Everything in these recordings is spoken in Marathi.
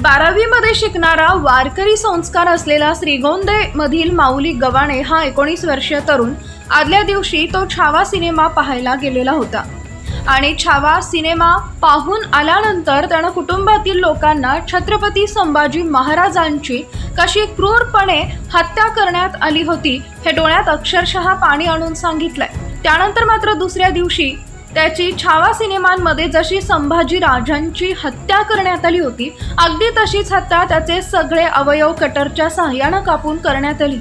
बारावीमध्ये शिकणारा वारकरी संस्कार असलेला श्रीगोंदे मधील माऊली गवाणे हा एकोणीस वर्षीय तरुण आदल्या दिवशी तो छावा सिनेमा पाहायला गेलेला होता. आणि छावा सिनेमा पाहून आल्यानंतर त्यानं कुटुंबातील लोकांना छत्रपती संभाजी महाराजांची कशी क्रूरपणे हत्या करण्यात आली होती हे डोळ्यात अक्षरशः पाणी आणून सांगितलंय. त्यानंतर मात्र दुसऱ्या दिवशी त्याची छावा सिनेमांमध्ये जशी संभाजी राजांची हत्या करण्यात आली होती अगदी तशीच हत्या त्याचे सगळे अवयव कटरच्या सहाय्यानं कापून करण्यात आली.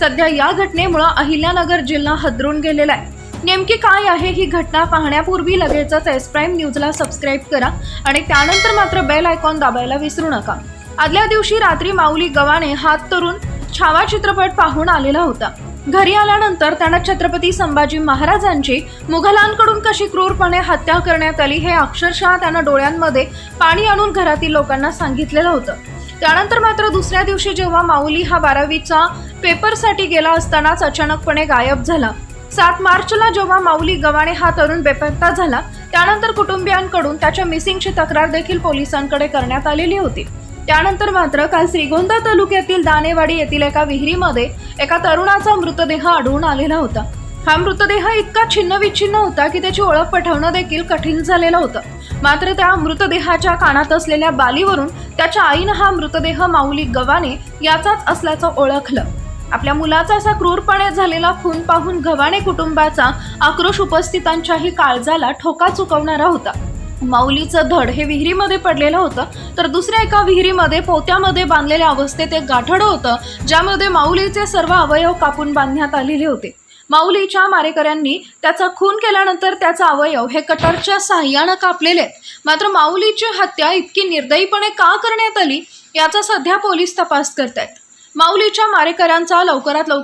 सध्या या घटनेमुळं अहिल्यानगर जिल्हा हदरून गेलेला आहे. नेमकी काय आहे ही घटना पाहण्यापूर्वी लगेचच एस प्राईम न्यूजला सबस्क्राईब करा आणि त्यानंतर मात्र बेल आयकॉन दाबायला विसरू नका. आदल्या दिवशी रात्री माऊली गव्हाणे हात तरुण छावा चित्रपट पाहून आलेला होता. घरी आल्यानंतर त्यानं छत्रपती संभाजी महाराजांची मुघलांकडून कशी क्रूरपणे हत्या करण्यात आली हे अक्षरशः त्यानं डोळ्यांमध्ये पाणी आणून घरातील लोकांना सांगितलेलं होतं. त्यानंतर मात्र दुसऱ्या दिवशी जेव्हा माऊली हा बारावीचा पेपरसाठी गेला असतानाच अचानकपणे गायब झाला. सात मार्चला जेव्हा माऊली गव्हाणे हा तरुण बेपत्ता झाला त्यानंतर कुटुंबियांकडून त्याच्या मिसिंगची तक्रार देखील पोलिसांकडे करण्यात आलेली होती. त्यानंतर मात्र काल श्रीगोंदा तालुक्यातील दानेवाडी येथील एका विहिरीमध्ये एका तरुणाचा मृतदेह आढळून आलेला होता. हा मृतदेह इतका छिन्नविच्छिन्न होता की त्याची ओळख पटवणं देखील कठीण झालेलं होतं. मात्र त्या मृतदेहाच्या कानात असलेल्या बालीवरून त्याच्या आईनं हा मृतदेह माऊली गव्हाणे याचाच असल्याचं ओळखलं. आपल्या मुलाचा असा क्रूरपणे झालेला खून पाहून गव्हाणे कुटुंबाचा आक्रोश उपस्थितांच्याही काळजाला ठोका चुकवणारा होता. माऊलीचं धड हे विहिरीमध्ये पडलेलं होतं. तर दुसऱ्या एका विहिरीमध्ये पोत्यामध्ये बांधलेल्या अवस्थेत एक गाठडं होतं ज्यामध्ये माऊलीचे सर्व अवयव कापून बांधण्यात आलेले होते. माऊलीच्या मारेकऱ्यांनी त्याचा खून केल्यानंतर त्याचा अवयव हे कटरच्या साह्यानं कापलेले आहेत. मात्र माऊलीची हत्या इतकी निर्दयीपणे का करण्यात आली याचा सध्या पोलीस तपास करत आहेत माऊलीच्या मारेकऱ्यांचा लवकरात लवकर